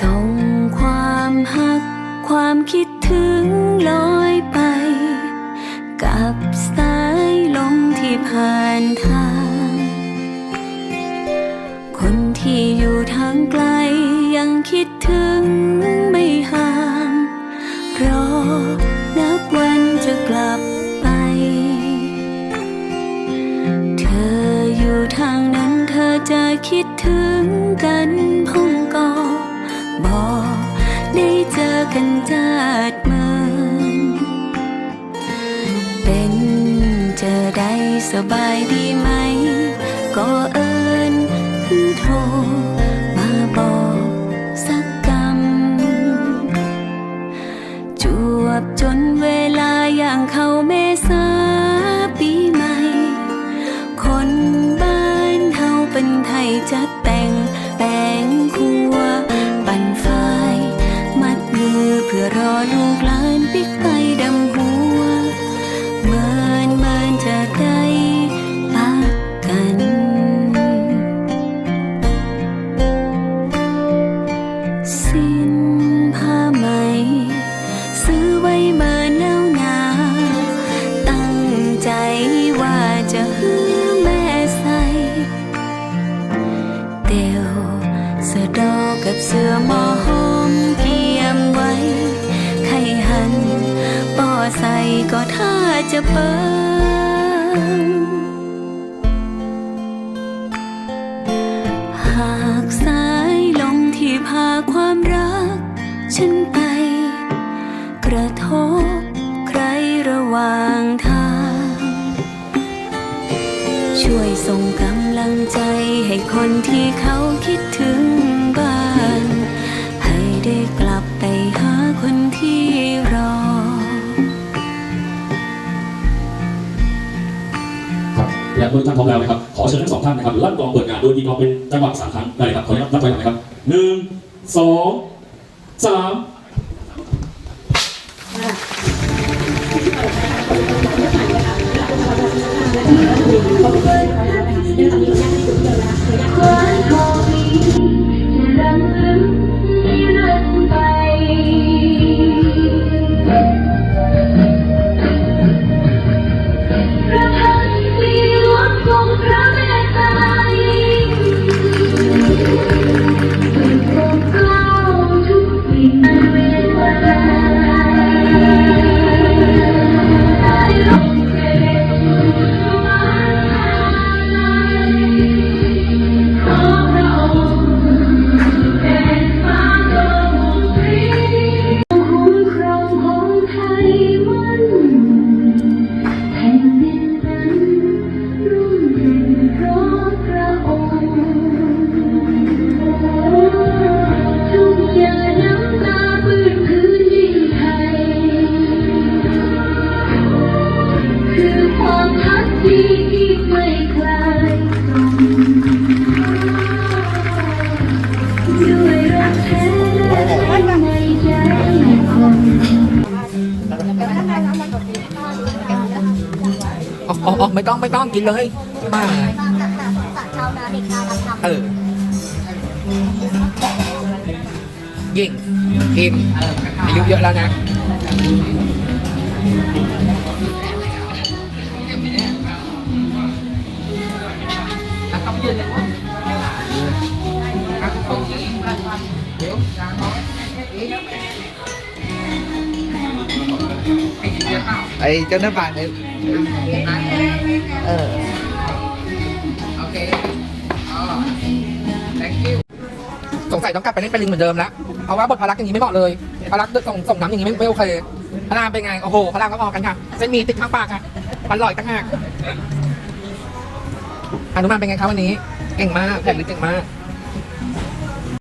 ส่งความหัก ความคิดถึงลอยไป กับสายลมที่ผ่านทาง คนที่อยู่ทางไกลยังคิดถึงไม่ห่างรอนับวันจะกลับไป เธออยู่ทางนั้นเธอจะคิดถึงกันพง ได้เจอกันจาดเมืองเป็นจะได้สบายดีไหม ก็เอิญคือโทรมาบอกสักกำจวบจนเวลาอย่างเข้าเมษาปีใหม่ คนบ้านเฮาเป็นไทยจัด รอลูกหลานปิกไป จะเปิงหากสายลมที่พาความรัก ฉันไป กระทบใครระหว่างทาง ช่วยส่งกำลังใจให้คนที่เขาคิดถึงบ้าน ให้ได้กลับ และเมื่อท่านพร้อมแล้วนะครับ ขอเชิญทั้งสองท่านนะครับลั่นกลองเปิดงานโดยดีกลองเป็นจังหวะสามครั้งได้เลยครับ ขออนุญาตนับถอยหลังนะครับหนึ่งสองสามพ อ๋ออ๋ออ๋อไม่ต้องไม่ต้องกินเลยมาจากชาวนาเด็กนาทำเออยิงพิมพ์อายุเยอะแล้วนะ ไอ้เจ้าหน้าบ้านเนี่ยเออ โอเคอ๋อ thank you สงสัยต้องกลับไปเล่นเป็นลิงเหมือนเดิมแล้วเพราะว่าบทพารักอย่างนี้ไม่เหมาะเลยพารักส่งส่งน้ำอย่างนี้ไม่ไม่โอเคพระรามเป็นไง โอ้โหพระรามก็พอกันค่ะ เส้นมีติดข้างปากค่ะฟันลอยตั้งหากอนุมานเป็นไงครับวันนี้ เก่งมากแผ่นลิเก่งมาก